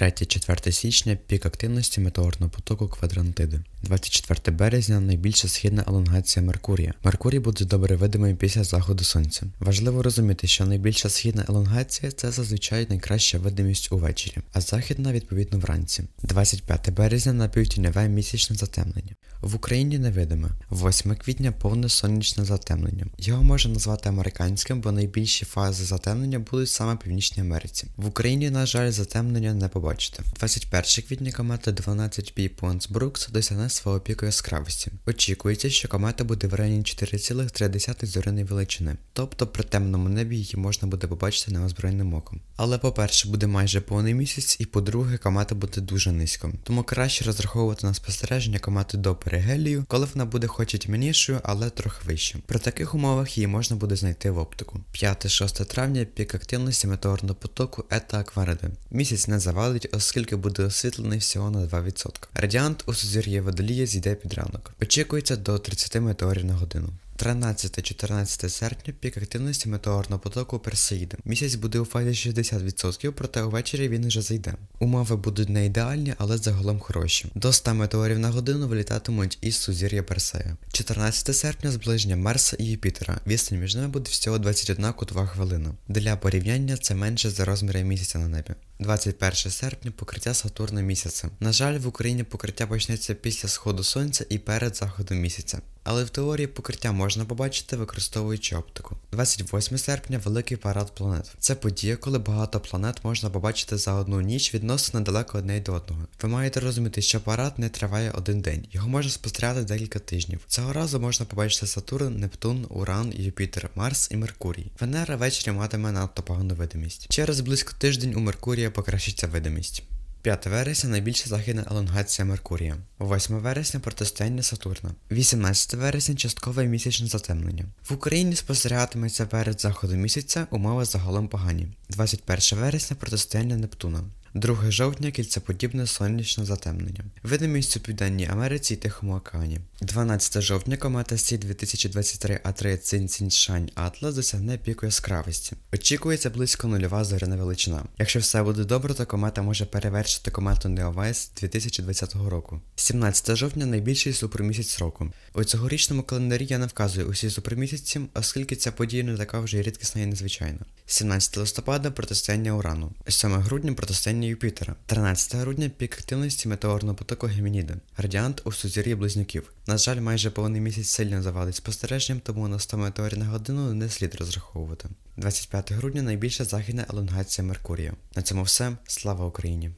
3-4 січня пік активності метеорного потоку квадрантиди. 24 березня найбільша східна елонгація Меркурія. Меркурій буде добре видимий після заходу сонця. Важливо розуміти, що найбільша східна елонгація це зазвичай найкраща видимість увечері, а західна відповідно вранці. 25 березня напівтіньове місячне затемнення. В Україні невидиме. 8 квітня повне сонячне затемнення. Його можна назвати американським, бо найбільші фази затемнення будуть саме в Північній Америці. В Україні, на жаль, затемнення не побачите. 21 квітня комета 12P Pons Brooks досягне свого піку яскравості. Очікується, що комета буде в районі 4,3 зоряної величини, тобто при темному небі її можна буде побачити неозброєним оком. Але по-перше, буде майже повний місяць, і по-друге, комета буде дуже низько. Тому краще розраховувати на спостереження комети до перигелію, коли вона буде хоч і тьмянішою, але трохи вище. При таких умовах її можна буде знайти в оптику. 5-6 травня пік активності метеорного потоку Ета Аквариди. Місяць не завалить, оскільки буде освітлений всього на 2%. Радіант у сузір'ї водолія зійде під ранок. Очікується до 30 метеорів на годину. 13-14 серпня пік активності метеорного потоку Персеїда. Місяць буде у фазі 60%, проте увечері він вже зайде. Умови будуть не ідеальні, але загалом хороші. До 100 метеорів на годину вилітатимуть із сузір'я Персея. 14 серпня зближення Марса і Юпітера. Відстань між ними буде всього 21 кутова хвилина. Для порівняння це менше за розміри місяця на небі. 21 серпня покриття Сатурна місяцем. На жаль, в Україні покриття почнеться після сходу сонця і перед заходом місяця. Але в теорії покриття можна побачити, використовуючи оптику. 28 серпня великий парад планет. Це подія, коли багато планет можна побачити за одну ніч відносно недалеко одне від одного. Ви маєте розуміти, що парад не триває один день, його можна спостерігати декілька тижнів. Цього разу можна побачити Сатурн, Нептун, Уран, Юпітер, Марс і Меркурій. Венера ввечері матиме надто погану видимість. Через близько тиждень у Меркурія покращиться видимість. 5 вересня найбільша західна елонгація Меркурія. 8 вересня протистояння Сатурна. 18 вересня часткове місячне затемнення. В Україні спостерігатиметься перед заходом місяця умови загалом погані. 21 вересня протистояння Нептуна. 2 жовтня кільцеподібне сонячне затемнення. Видимість у Південній Америці і Тихому океані. 12 жовтня комета Сі 2023 А3 Цинціншань Атлас досягне піку яскравості. Очікується близько нульова зоряна величина. Якщо все буде добре, то комета може перевершити комету Неовайс 2020 року. 17 жовтня найбільший супермісяць року. У цьогорічному календарі я не вказую усі супермісяці, оскільки ця подія не така вже рідкісна і незвичайна. 17 листопада протистояння Урану, 7 грудня протистояння Юпітера, 13 грудня пік активності метеорного потоку Гемініда, радіант у сузір'ї близнюків. На жаль, майже повний місяць сильно завалить спостереженням, тому на 100 метеорів на годину не слід розраховувати. 25 грудня найбільша західна елонгація Меркурія. На цьому все. Слава Україні!